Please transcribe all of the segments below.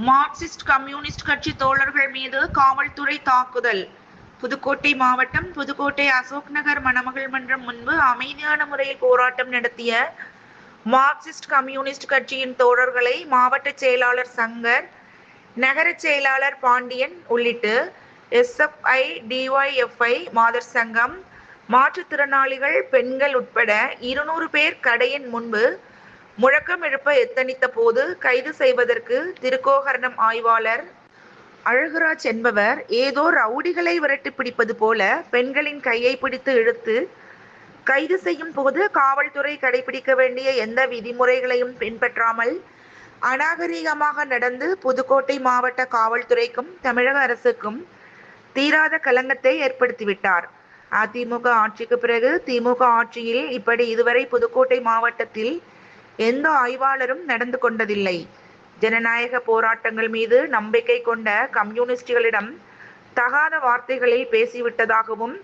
Marxist communist கட்சி தோழர்கள் மீது காவல்துறை தாக்குதல். புதுக்கோட்டை மாவட்டம் புதுக்கோட்டை அசோக் நகர் மணமகள் மன்றம் முன்பு அமைதியான முறையில் போராட்டம் நடத்திய மார்க்சிஸ்ட் கம்யூனிஸ்ட் கட்சியின் தோழர்களை மாவட்ட செயலாளர் சங்கர் நகர செயலாளர் பாண்டியன் உள்ளிட்டு எஸ்எஃப்ஐ டிஒய்எஃப்ஐ மாதர் சங்கம் மாற்றுத்திறனாளிகள் பெண்கள் உட்பட இருநூறு பேர் கடையின் முன்பு முழக்கம் எழுப்ப எத்தனித்த போது கைது செய்வதற்கு திருக்கோகர்ணம் ஆய்வாளர் அழகுராஜ் என்பவர் ஏதோ ரவுடிகளை விரட்டி பிடிப்பது போல பெண்களின் கையை பிடித்து இழுத்து கைது செய்யும் போது காவல்துறை கடைபிடிக்க வேண்டிய எந்த விதிமுறைகளையும் பின்பற்றாமல் அநாகரீகமாக நடந்து புதுக்கோட்டை மாவட்ட காவல்துறைக்கும் தமிழக அரசுக்கும் தீராத கலங்கத்தை ஏற்படுத்திவிட்டார். அதிமுக ஆட்சிக்கு பிறகு திமுக ஆட்சியில் இப்படி இதுவரை புதுக்கோட்டை மாவட்டத்தில் எந்த ஆய்வாளரும் நடந்து கொண்டதில்லை. ஜனநாயக போராட்டங்கள் மீது நம்பிக்கை கொண்ட கம்யூனிஸ்டுகளிடம் தகாத வார்த்தைகளில் பேசிவிட்டதாகவும்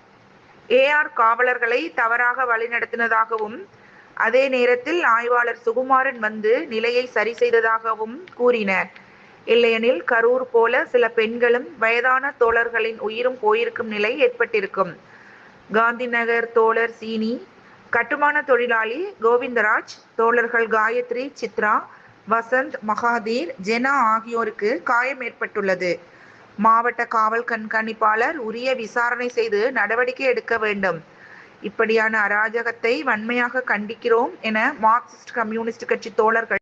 ஏஆர் காவலர்களை தவறாக வழிநடத்தினதாகவும் அதே நேரத்தில் ஆய்வாளர் சுகுமாரன் வந்து நிலையை சரி செய்ததாகவும் கூறினர். இல்லையெனில் கரூர் போல சில பெண்களும் வயதான தோழர்களின் உயிரும் போயிருக்கும் நிலை ஏற்பட்டிருக்கும். காந்தி நகர் தோழர் சீனி கட்டுமான தொழிலாளி கோவிந்தராஜ் தோழர்கள் காயத்ரி சித்ரா வசந்த் மகாதீர் ஜெனா ஆகியோருக்கு காயம் ஏற்பட்டுள்ளது. மாவட்ட காவல் கண்காணிப்பாளர் உரிய விசாரணை செய்து நடவடிக்கை எடுக்க வேண்டும். இப்படியான அராஜகத்தை வன்மையாக கண்டிக்கிறோம் என மார்க்சிஸ்ட் கம்யூனிஸ்ட் கட்சி தோழர்கள்